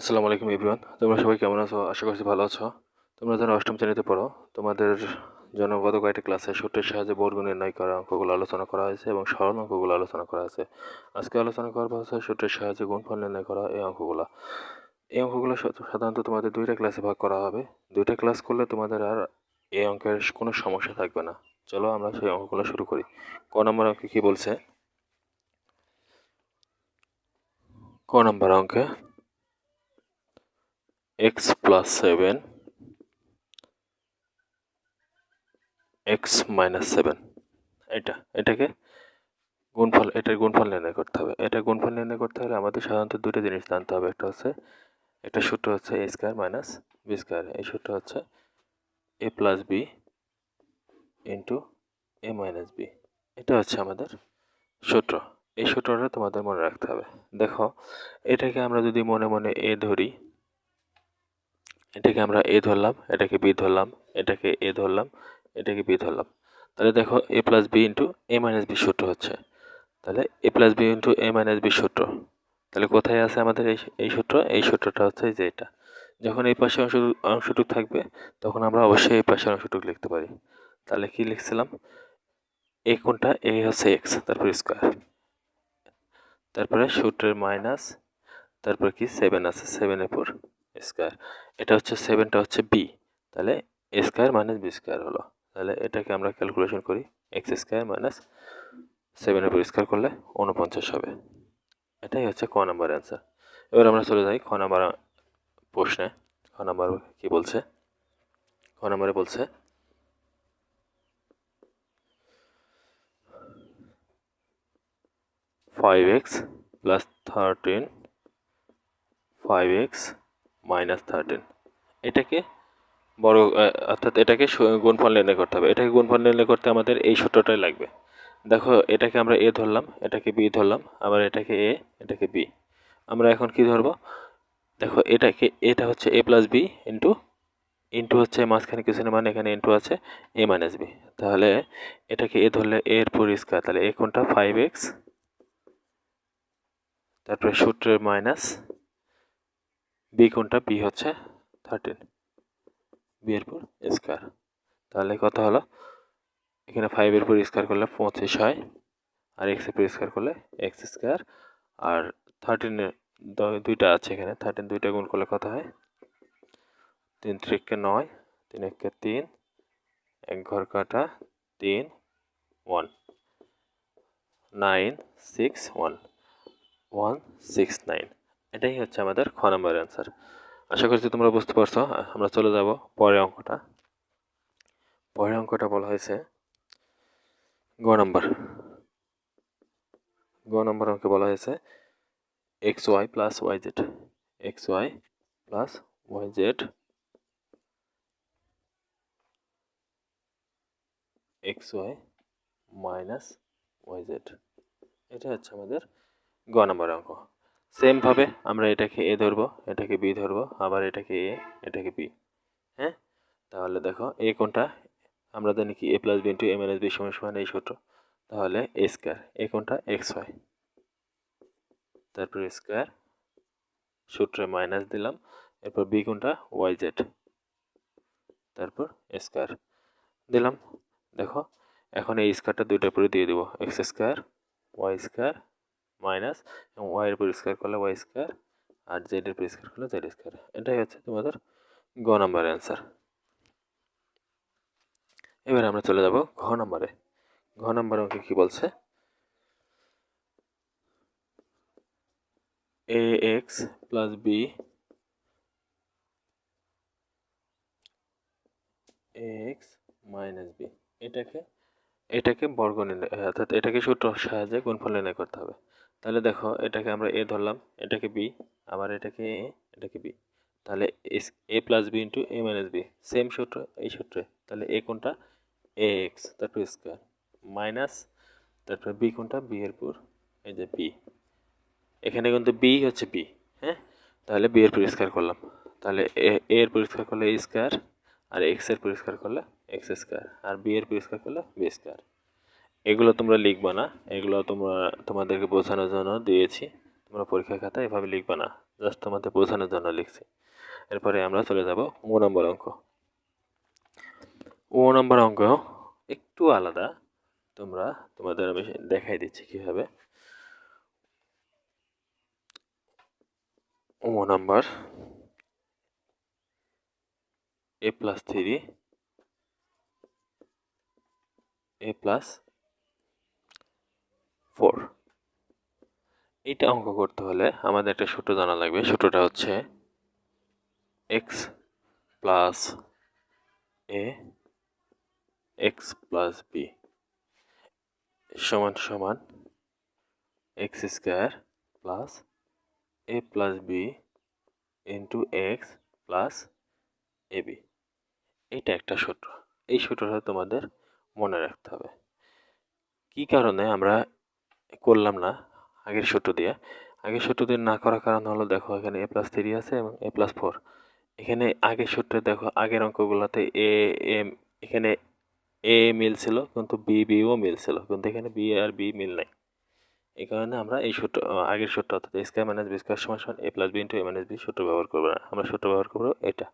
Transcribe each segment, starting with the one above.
আসসালামু আলাইকুম, এভরিওয়ান। তোমরা সবাই কেমন আছো? আশা করছি ভালো আছো। তোমরা যারা অষ্টম শ্রেণীতে পড়ো, তোমাদের জন্য গত কয়েকটা ক্লাসে সূত্রের সাহায্যে বর্গ নির্ণয় করা অঙ্কগুলো আলোচনা করা হয়েছে এবং সরল অঙ্কগুলো আলোচনা করা হয়েছে। আজকে আলোচনা করব হচ্ছে সূত্রের সাহায্যে গুণফল নির্ণয় করা এই অঙ্কগুলো। এই অঙ্কগুলো সাধারণত তোমাদের দুইটা ক্লাসে ভাগ করা হবে। দুইটা ক্লাস করলে তোমাদের আর এই অঙ্কের কোনো সমস্যা থাকবে না। চলো আমরা সেই অঙ্কগুলো শুরু করি। ক নম্বর অঙ্কে কি বলছে? ক নম্বর অঙ্কে X plus seven X minus seven এটা, এটাকে গুণফল, এটার গুণফল নির্ণয় করতে হবে। এটা গুণফল নির্ণয় করতে হলে আমাদের সাধারণত দুটো জিনিস জানতে হবে। একটা হচ্ছে, একটা সূত্র হচ্ছে A square minus B square এই সূত্র হচ্ছে A plus B into A minus B এটা হচ্ছে আমাদের সূত্র। এই সূত্রটা তোমাদের মনে রাখতে হবে। দেখো, এটাকে আমরা যদি মনে মনে এ ধরি এটাকে আমরা এ ধরলাম, এটাকে বি ধরলাম, এটাকে এ ধরলাম, এটাকে বি ধরলাম। তাহলে দেখো A plus B into A minus B সূত্র হচ্ছে। তাহলে A plus B into A minus B সূত্র। তাহলে কোথায় আছে আমাদের এই এই সূত্র? এই সূত্রটা হচ্ছে যে এটা। যখন এই পাশে অংশ অংশটুক থাকবে, তখন আমরা অবশ্যই এই পাশের অংশটুক লিখতে পারি। তাহলে কি লিখছিলাম? এ কোনটা? এ হচ্ছে এক্স তারপর স্কোয়ার তারপরে সূত্রের মাইনাস তারপর কি? সেভেন আছে সেভেনের পর স্কোয়ার এটা হচ্ছে সেভেনটা হচ্ছে বি তাহলে A square minus B square হলো। তাহলে এটাকে আমরা ক্যালকুলেশন করি এক্স স্কোয়ার মাইনাস সেভেনের পর স্কোয়ার করলে উনপঞ্চাশ হবে। এটাই হচ্ছে ক নাম্বার অ্যান্সার এবার আমরা চলে যাই খ নাম্বার প্রশ্নে। খ নাম্বার কি বলছে? খ নাম্বারে বলছে five X plus thirteen five X minus thirteen এটাকে বড় অর্থাৎ এটাকে গুণফল নির্ণয় করতে হবে। এটাকে গুণফল নির্ণয় করতে আমাদের এই সূত্রটাই লাগবে। দেখো, এটাকে আমরা এ ধরলাম, এটাকে বি ধরলাম, আবার এটাকে এ এটাকে বি আমরা এখন কি ধরবো? দেখো, এটাকে, এটা হচ্ছে A plus B into into হচ্ছে মাঝখানে কিছু না মানে এখানে ইন্টু আছে এ মাইনাস বি তাহলে এটাকে এ ধরলে এর পর স্কোয়ার তাহলে এ কোনটা? ফাইভ এক্স তারপরে সূত্রের মাইনাস বি কোনটা? বি হচ্ছে থার্টিন বি এর পর স্কোয়ার তাহলে কত হলো? এখানে ফাইভের পর স্কোয়ার করলে পঁচিশ হয়। আর এক্সের পর স্কোয়ার করলে এক্স স্কোয়ার আর থার্টিনের দুইটা আছে এখানে। থার্টিন দুইটা গুণ করলে কত হয়? তিন ত্রিককে নয় তিন একে তিন, এক ঘর কাটা তিন one nine six one one six nine এটাই হচ্ছে আমাদের খ নম্বরের অ্যান্সার আশা করছি তোমরা বুঝতে পারছ। আমরা চলে যাব পরের অঙ্কটা। পরের অঙ্কটা বলা হয়েছে গ নম্বর। গ নম্বর অঙ্কে বলা হয়েছে X Y plus Y Z X Y plus Y Z X Y minus Y Z এটা হচ্ছে আমাদের গ নম্বর অঙ্ক। সেমভাবে আমরা এটাকে এ ধরবো, এটাকে বি ধরবো, আবার এটাকে এ এটাকে বি হ্যাঁ? তাহলে দেখো এ কোনটা? আমরা জানি কি A plus B into A minus B সমান সমান এই সূত্র। তাহলে এ স্কোয়ার এ কোনটা? এক্স ওয়াই তারপর স্কোয়ার সূত্রে মাইনাস দিলাম, এরপর বি কোনটা? ওয়াই জেড তারপর স্কোয়ার দিলাম। দেখো, এখন এই স্কোয়ারটা দুইটার পরে দিয়ে দেবো। X square Y square minus এবং ওয়াই এর উপর করলে ওয়াই স্কোয়ার আর জেড এর উপর স্কোয়ার করলে জেড স্কোয়ার এটাই হচ্ছে তোমাদের গ নাম্বার অ্যান্সার এবার আমরা চলে যাব ঘ নম্বরে ঘ নম্বর অঙ্কে কি বলছে? A X plus B X minus B এটাকে এটাকে বর্গ নির্ণয়, অর্থাৎ এটাকে সূত্র সাহায্যে গুণফল নির্ণয় করতে হবে। তাহলে দেখো এটাকে আমরা এ ধরলাম, এটাকে বি, আবার এটাকে এ এটাকে বি। তাহলে A plus B into A minus B, same সূত্র, এই সূত্রে। তাহলে এ কোনটা? এ এক্স, তারপর স্কোয়ার, মাইনাস, তারপর বি কোনটা? বি এর পর এই যে বি। এখানে কিন্তু বি হচ্ছে বি হ্যাঁ? তাহলে বি এর পরিষ্কার করলাম। তাহলে এ এর পরিষ্কার করলে এ স্কোয়ার, আর এক্সের পরিষ্কার করলে এক্স স্কোয়ার, আর বি এর পরিষ্কার করলে বি স্কোয়ার। এগুলো তোমরা লিখবা না। এগুলো তোমরা, তোমাদেরকে বোঝানোর জন্য দিয়েছি। তোমরা পরীক্ষার খাতা এভাবে লিখবা না। জাস্ট তোমাদের বোঝানোর জন্য লিখছি। এরপরে আমরা চলে যাব ও নম্বর অঙ্ক। ও নম্বর অঙ্ক একটু আলাদা। তোমরা, তোমাদের আমি দেখাই দিচ্ছি কীভাবে। ও number A plus three, A plus four এইটা অঙ্ক করতে হলে আমাদের একটা সূত্র জানা লাগবে। সূত্রটা হচ্ছে X plus A X plus B সমান সমান X square plus A plus B into X plus A B এইটা একটা সূত্র এই সূত্রটা তোমাদের মনে রাখতে হবে। কি কারণে আমরা করলাম না, আগের সূত্র দিয়ে। আগের সূত্র দিয়ে না করার কারণ হলো, দেখো এখানে এ প্লাস থ্রি আছে এবং এ প্লাস ফোর এখানে আগের সূত্রে দেখো, আগের অঙ্কগুলোতে এ এম এখানে এ মিল ছিল কিন্তু বি বিও মিল ছিল কিন্তু এখানে বি আর বি মিল নাই। এই কারণে আমরা এই সূত্র, আগের সূত্র, অর্থাৎ A square minus B square সমান সমান A plus B into A minus B সূত্র ব্যবহার করব না। আমরা সূত্র ব্যবহার করব এটা।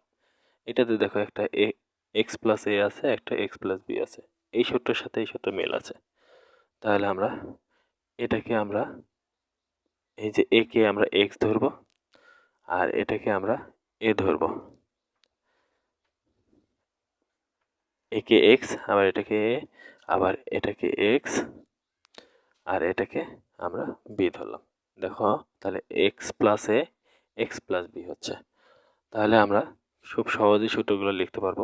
এটাতে দেখো একটা এ এক্স প্লাস এ আছে, একটা এক্স প্লাস বি আছে। এই সূত্রের সাথে এই সূত্র মিল আছে। তাহলে আমরা এটাকে আমরা এই যে এ কে আমরা এক্স ধরবো আর এটাকে আমরা এ ধরবো। একে এক্স আবার এটাকে এ আবার এটাকে এক্স আর এটাকে আমরা বি ধরলাম। দেখো, তাহলে X plus A X plus B হচ্ছে। তাহলে আমরা খুব সহজেই সূত্রগুলো লিখতে পারব।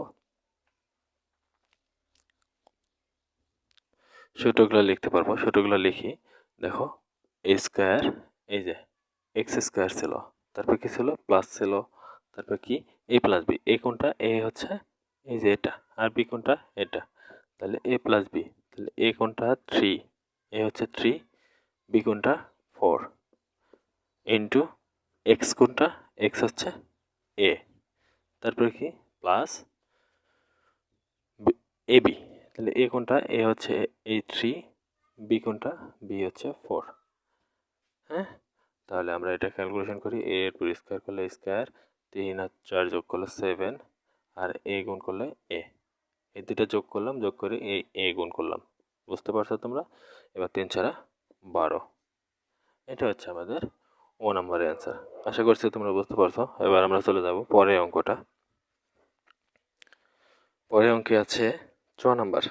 সূত্রগুলো লিখতে পারব। সূত্রগুলো লিখি। দেখো এ স্কোয়ার এই যে এক্স স্কোয়ার ছিল, তারপর কি ছিল? প্লাস ছিল, তারপর কি? এ প্লাস বি এ কোনটা? এ হচ্ছে, এই যে এটা, আর বি কোনটা? এটা, তাহলে এ প্লাস বি তাহলে এ কোনটা? থ্রি এ হচ্ছে থ্রি বি কোনটা? ফোর ইন্টু এক্স কোনটা? এক্স হচ্ছে এ তারপরে কি? প্লাস এ বি তাহলে এ কোনটা? এ হচ্ছে, এই থ্রি বি কোনটা? বি হচ্ছে ফোর হ্যাঁ? তাহলে আমরা এটা ক্যালকুলেশন করি। এ এর স্কোয়ার করলে স্কোয়ার তিন আর চার যোগ করলে সেভেন আর এ গুণ করলে এ এই দুটো যোগ করলাম, যোগ করে এ এ গুণ করলাম। বুঝতে পারছ তোমরা? এবার তিন ছাড়া বারো। এটা হচ্ছে আমাদের ও নাম্বারের অ্যান্সার আশা করছি তোমরা বুঝতে পারছ। এবার আমরা চলে যাব পরে অঙ্কটা। পরে অঙ্কে আছে ছ নাম্বার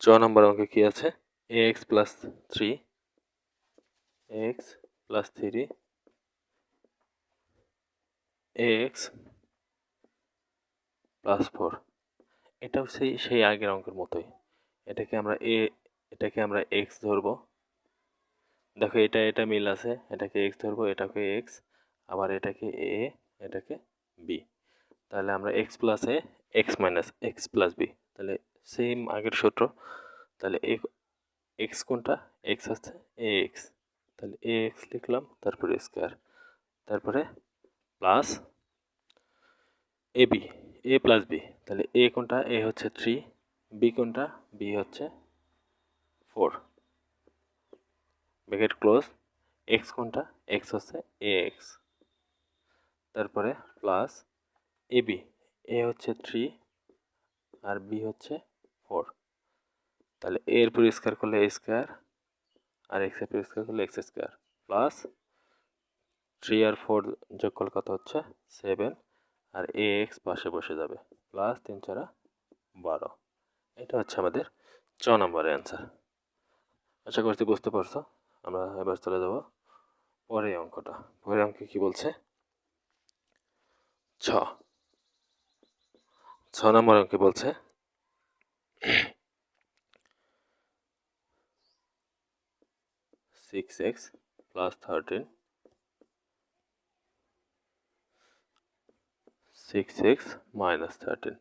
ছ নম্বর অঙ্কে কি আছে? A X plus three X plus three X plus four এটাও সেই সেই আগের অঙ্কের মতোই। এটাকে আমরা এ এটাকে আমরা এক্স ধরবো। দেখো এটা এটা মিল আছে। এটাকে এক্স ধরবো, এটাকে এক্স আবার এটাকে এ এটাকে বি তাহলে আমরা X plus A X minus X plus B তাহলে সেম আগের সূত্র, তাহলে এক্স কোনটা? এক্স আছে এ এক্স তাহলে এ এক্স লিখলাম, তারপরে স্কোয়ার তারপরে plus A B A plus B তাহলে এ কোনটা? এ হচ্ছে থ্রি বি কোনটা? বি হচ্ছে ফোর ব্যাকেট ক্লোজ এক্স কোনটা? এক্স হচ্ছে এ এক্স তারপরে প্লাস এ বি এ হচ্ছে থ্রি আর বি হচ্ছে ফোর তাহলে এর পরিষ্কার করলে এ স্কোয়ার আর এক্সের পরিষ্কার করলে এক্স স্কোয়ার প্লাস থ্রি আর ফোর যোগ করলে কত হচ্ছে? সেভেন আর এ এক্স পাশে বসে যাবে। প্লাস তিন চারা বারো। এটা হচ্ছে আমাদের ছ নম্বরের অ্যান্সার আশা করছি বুঝতে পারছ। আমরা এবার চলে যাব পরের অঙ্কটা। পরের অঙ্কে কি বলছে? ছ। ছ নম্বর অঙ্কে বলছে six X plus thirteen six X minus thirteen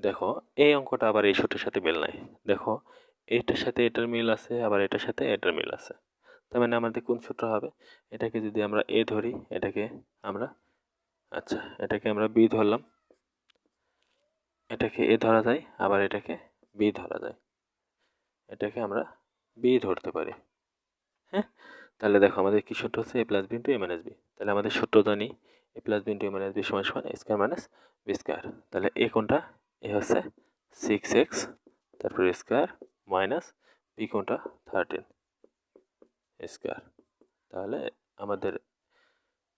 দেখো, এই অঙ্কটা আবার এই সূত্রের সাথে মিল নাই। দেখো, এটার সাথে এটার মিল আছে, আবার এটার সাথে এটার মিল আছে। তার মানে আমাদের কোন সূত্র হবে? এটাকে যদি আমরা এ ধরি, এটাকে আমরা আচ্ছা এটাকে আমরা বি ধরলাম। এটাকে এ ধরা যায়, আবার এটাকে বি ধরা যায়। এটাকে আমরা বি ধরতে পারি। হ্যাঁ? তাহলে দেখো আমাদের কী সূত্র হচ্ছে? A plus B into A minus B তাহলে আমাদের সূত্র জানি A plus B into A minus B সমান সমান স্কোয়ার মাইনাস বি স্কোয়ার তাহলে এ কোনটা? এ হচ্ছে সিক্স এক্স তারপর স্কোয়ার মাইনাস বি কোনটা? থার্টিন স্কোয়ার তাহলে আমাদের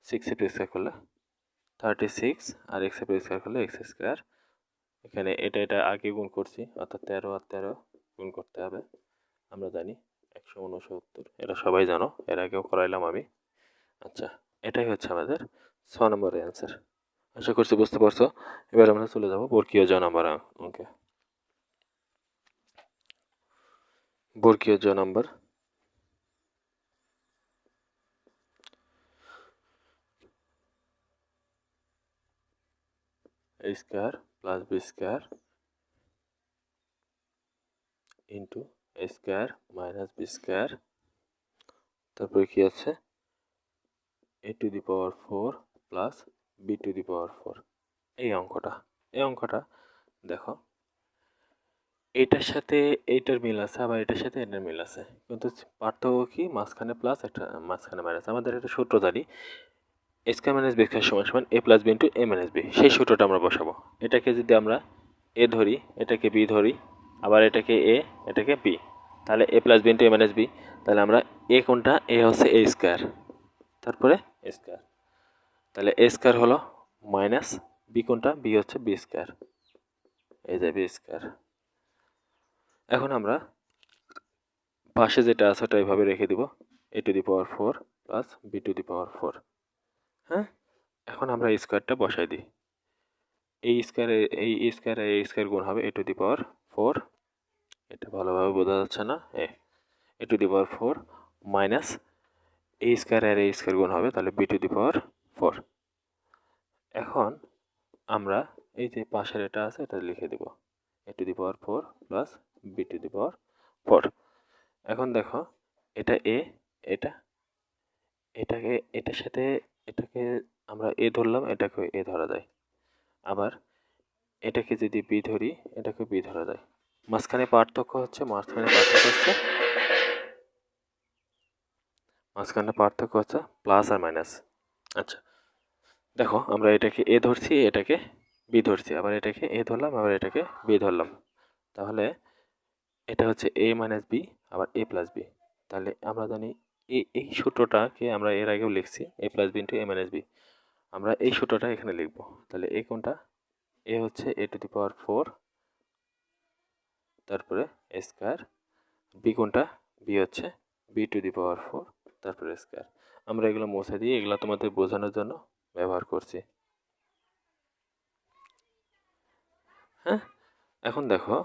সিক্স এ স্কোয়ার করলে থার্টি সিক্স আর এক্স এ স্কোয়ার করলে এক্স স্কোয়ার এখানে এটা এটা আগে গুণ করছি, অর্থাৎ তেরো আর তেরো গুণ করতে হবে। আমরা জানি সবাই জানো, এর আগেও করাইলাম আমি। আচ্ছা এটাই হচ্ছে আমাদের ছ নম্বরের অ্যান্সার আশা করছি বুঝতে পারছ। এবার আমরা চলে যাব বর্গীয় জ নম্বর ওকে বর্গীয় জ নম্বর। Square plus B square into square minus B square তারপরে কি আছে? A to the power four plus B to the power four এই অঙ্কটা এই অঙ্কটা দেখো। এটার সাথে এইটার মিল আছে, আবার এটার সাথে এটার মিল আছে। কিন্তু পার্থক্য কি? মাঝখানে প্লাস একটা মাঝখানে মাইনাস আমাদের একটা সূত্র জানি। স্কোয়ার মাইনাস বি স্কোয়ার সমান সমান A plus B into A minus B সেই সূত্রটা আমরা বসাবো। এটাকে যদি আমরা এ ধরি, এটাকে বি ধরি, আবার এটাকে এ এটাকে বি তাহলে A plus B into A minus B তাহলে আমরা এ কোনটা? এ হচ্ছে এ স্কোয়ার। তারপরে স্কোয়ার। তাহলে এ স্কোয়ার হলো মাইনাস বি কোনটা? বি হচ্ছে বি স্কোয়ার। এই যে বি স্কোয়ার। এখন আমরা পাশে যেটা আছে ওটা এভাবে রেখে দিব। A to the power four plus B to the power four. হ্যাঁ? এখন আমরা স্কোয়ারটা বসাই দিই। এই স্কোয়ারে এই স্কোয়ারে এই স্কোয়ার গুণ হবে এ টু দি পাওয়ার ফোর। এটা ভালোভাবে বোঝা যাচ্ছে না? A. A to the power four minus এই স্কোয়ার আর এই স্কোয়ার গুণ হবে, তাহলে B to the power four এখন আমরা এই যে পাশের এটা আছে, এটা লিখে দেব। A to the power four plus B to the power four এখন দেখো, এটা এ এটা, এটাকে, এটার সাথে, এটাকে আমরা এ ধরলাম এটাকে এ ধরা যায়। আবার এটাকে যদি বি ধরি এটাকে বি ধরা যায়। মাঝখানে পার্থক্য হচ্ছে, মাঝখানে পার্থক্য হচ্ছে মাঝখানে পার্থক্য হচ্ছে প্লাস আর মাইনাস আচ্ছা দেখো আমরা এটাকে এ ধরছি, এটাকে বি ধরছি, আবার এটাকে এ ধরলাম, আবার এটাকে বি ধরলাম। তাহলে এটা হচ্ছে এ মাইনাস বি, আবার এ প্লাস বি। তাহলে আমরা জানি এই এই সূত্রটাকে আমরা এর আগেও লিখছি, A plus B into A minus B আমরা এই সূত্রটা এখানে লিখব। তাহলে এ কোনটা? এ হচ্ছে এ টু দি পাওয়ার ফোর তারপরে এ স্কোয়ার বি কোনটা? বি হচ্ছে B to the power four তারপরে স্কোয়ার আমরা এগুলো মুছে দিয়ে এগুলো তোমাদের বোঝানোর জন্য ব্যবহার করছি। হ্যাঁ এখন দেখো,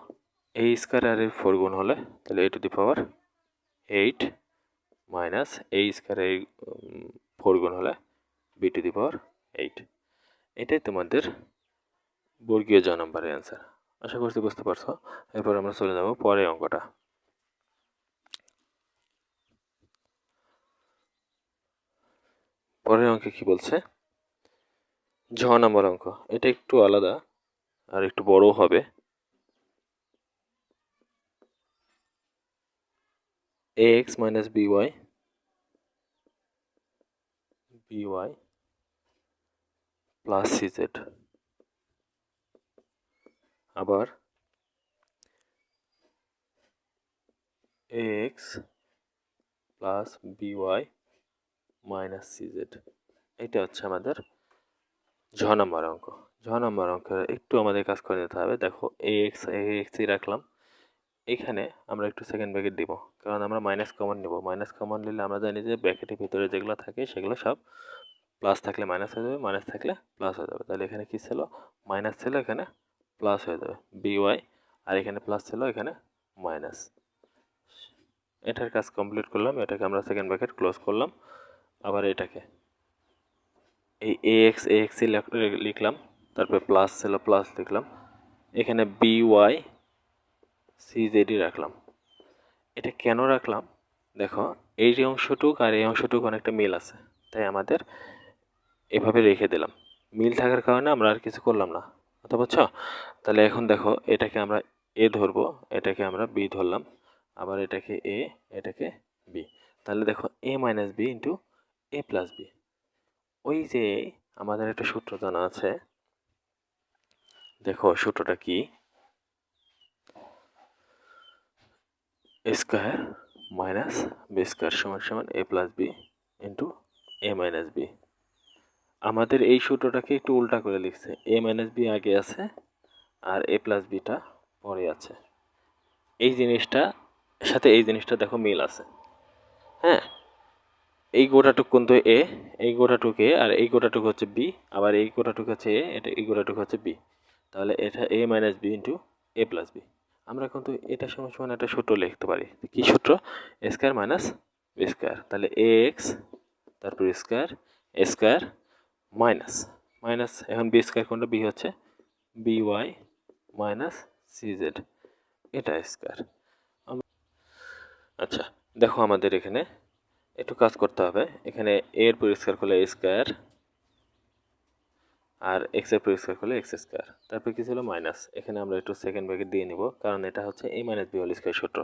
এই স্কোয়ার আর এর ফোর গুণ হলে তাহলে A to the power eight minus এই স্কোয়ার এই ফোর গুণ হলে B to the power eight এটাই তোমাদের বর্গীয় জ নম্বরের অ্যান্সার আশা করছি বুঝতে পারছ। এরপর আমরা চলে যাব পরের অঙ্কটা। পরের অঙ্কে কি বলছে? ঝ নম্বর অঙ্ক। এটা একটু আলাদা, আর একটু বড় হবে। A X minus B Y B Y plus C Z আবার X plus B Y minus C Z এটা হচ্ছে আমাদের ঝ নম্বর অঙ্ক। ঝ নম্বর অঙ্কের একটু আমাদের কাজ করে নিতে হবে। দেখো এ এক্স এ এক্সই রাখলাম। এখানে আমরা একটু সেকেন্ড ব্র্যাকেট দিব। কারণ আমরা মাইনাস কমন নেব। মাইনাস কমন নিলে আমরা জানি যে ব্র্যাকেটের ভিতরে যেগুলো থাকে সেগুলো সব প্লাস থাকলে মাইনাস হয়ে যাবে মাইনাস থাকলে প্লাস হয়ে যাবে। তাহলে এখানে কী ছিল? মাইনাস ছিল, এখানে প্লাস হয়ে যাবে। বিওয়াই আর এখানে প্লাস ছিল, এখানে মাইনাস এটার কাজ কমপ্লিট করলাম। এটাকে আমরা সেকেন্ড ব্র্যাকেট ক্লোজ করলাম। আবার এটাকে। এই এ এক্স এ এক্সই লিখলাম, তারপরে প্লাস ছিল প্লাস লিখলাম। এখানে বি ওয়াই সি জেডি রাখলাম। এটা কেন রাখলাম? দেখো, এই যে অংশটুক আর এই অংশটুক অনেকটা মিল আছে, তাই আমাদের এভাবে রেখে দিলাম। মিল থাকার কারণে আমরা আর কিছু করলাম না, কথা বুঝছ? তাহলে এখন দেখো, এটাকে আমরা এ ধরবো, এটাকে আমরা বি ধরলাম, আবার এটাকে এ এটাকে বি তাহলে দেখো A minus B into A plus B ওই যে আমাদের একটা সূত্র জানা আছে। দেখো সূত্রটা কি? স্কোয়ার মাইনাস বি স্কোয়ার সমান সমান A plus B into A minus B আমাদের এই সূত্রটাকে একটু উল্টা করে লিখছে। এ মাইনাস বি আগে আছে আর এ প্লাস বিটা পরে আছে। এই জিনিসটা, সাথে এই জিনিসটা দেখো মিল আছে। হ্যাঁ? এই গোটাটুক কিন্তু এ, এই গোটাটুক এ, আর এই গোটাটুক হচ্ছে বি, আবার এই গোটাটুক হচ্ছে এ, এটা এই গোটাটুক হচ্ছে বি। তাহলে এটা A minus B into A plus B আমরা কিন্তু এটা সমান সমান একটা সূত্র লিখতে পারি। কি সূত্র? স্কোয়ার মাইনাস বি স্কোয়ার তাহলে এ এক্স তারপর স্কোয়ার স্কোয়ার মাইনাস মাইনাস এখন বি স্কোয়ার কোনটা? বি হচ্ছে B Y minus C Z এটা স্কোয়ার আচ্ছা দেখো আমাদের এখানে একটু কাজ করতে হবে। এখানে এর পরিষ্কার করলে স্কোয়ার আর এক্সের পরিষ্কার করলে এক্স স্কোয়ার। তারপর কি ছিল? মাইনাস এখানে আমরা একটু সেকেন্ড ব্যাগে দিয়ে নিব, কারণ এটা হচ্ছে A minus B whole square সূত্র।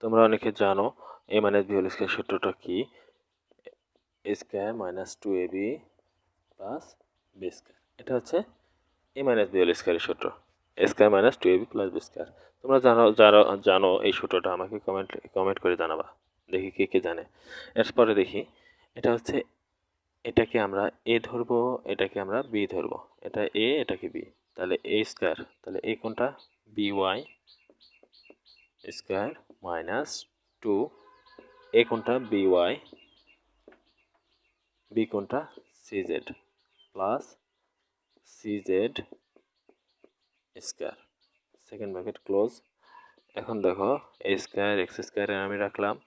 তোমরা অনেকে জানো A minus B whole square সূত্রটা কি? Square minus two A B plus B square এটা হচ্ছে এ মাইনাস বি হোল স্কোয়ারের সূত্র। Square minus two A B plus B square তোমরা জানো জানো এই সূত্রটা আমাকে কমেন্ট কমেন্ট করে জানাবা। দেখি কে কে জানে। এরপরে দেখি, এটা হচ্ছে, এটাকে আমরা এ ধরবো, এটাকে আমরা বি ধরবো। এটা এ, এটাকে বি। তাহলে এ স্কোয়ার, তাহলে এ কোনটা? B Y square minus two. A কোনটা? B Y. বি কোনটা? C Z plus C Z square. Second bracket close. এখন দেখো, এ স্কোয়ার, এক্স স্কোয়ারে আমি রাখলাম।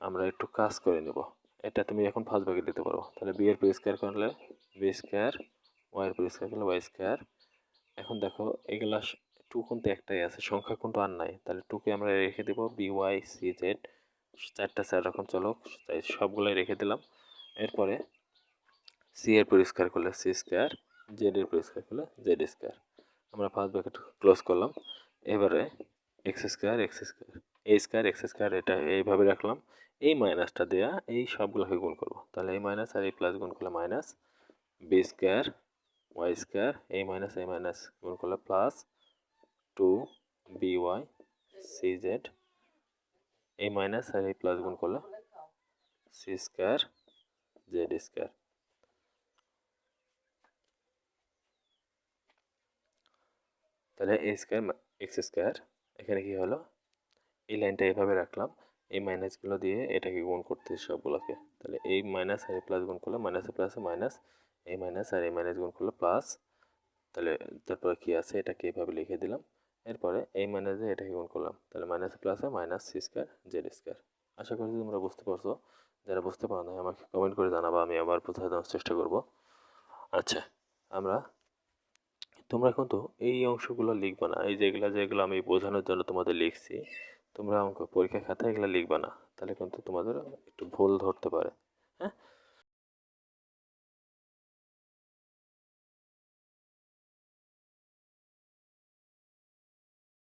আমরা একটু কাজ করে নেব। এটা তুমি এখন ফার্স্ট ভাগে দিতে পারো। তাহলে বি এর স্কোয়ার করলে বি স্কোয়ার ওয়াই এর স্কোয়ার করলে ওয়াই স্কোয়ার এখন দেখো, এগুলা টু কিন্তু একটাই আছে, সংখ্যা কিন্তু আর নাই। তাহলে টুকে আমরা রেখে দেবো বি ওয়াই সি জেড চারটা চার রকম চলো তাই সবগুলোই রেখে দিলাম। এরপরে সি এর পরিষ্কার করলে সি স্কোয়ার জেড এর পরিষ্কার করলে জেড স্কোয়ার আমরা ফার্স্ট ব্র্যাকেট ক্লোজ করলাম। এবারে X square X square A square X square এটা এইভাবে রাখলাম। এই মাইনাসটা দেওয়া এই সবগুলোকে গুণ করব। তাহলে এই মাইনাস আর এই প্লাস গুণ করলে minus B square Y square এই মাইনাস এই মাইনাস গুণ করলে plus two B Y C Z এই মাইনাস আর এই প্লাস গুণ করলে সি স্কোয়ার জেড স্কোয়ার তাহলে এ স্কোয়ার এক্স স্কোয়ার এখানে কি হলো? এই লাইনটা এভাবে রাখলাম। এই মাইনাসগুলো দিয়ে এটাকে গুণ করতে সবগুলোকে তাহলে এই মাইনাস আর এই প্লাস গুণ করলে মাইনাসে প্লাসে মাইনাস এই মাইনাস আর এই মাইনাস গুণ করলে প্লাস তাহলে তারপরে কী আছে? এটাকে এভাবে লিখে দিলাম। এরপরে এই মাইনাস মাইনাসে এটাকে গুণ করলাম। তাহলে মাইনাস প্লাসে minus C square Z square আশা করি তোমরা বুঝতে পারছ। যারা বুঝতে পারো না আমাকে কমেন্ট করে জানাব, আমি আবার বোঝাতে দেওয়ার চেষ্টা করব। আচ্ছা আমরা, তোমরা কিন্তু এই অংশগুলো লিখবে না। এই যেগুলো যেগুলো আমি বোঝানোর জন্য তোমাদের লিখছি তোমরা অঙ্ক পরীক্ষা খাতায় এগুলো লিখবে না, তাহলে কিন্তু তোমাদের একটু ভুল ধরতে পারে। হ্যাঁ?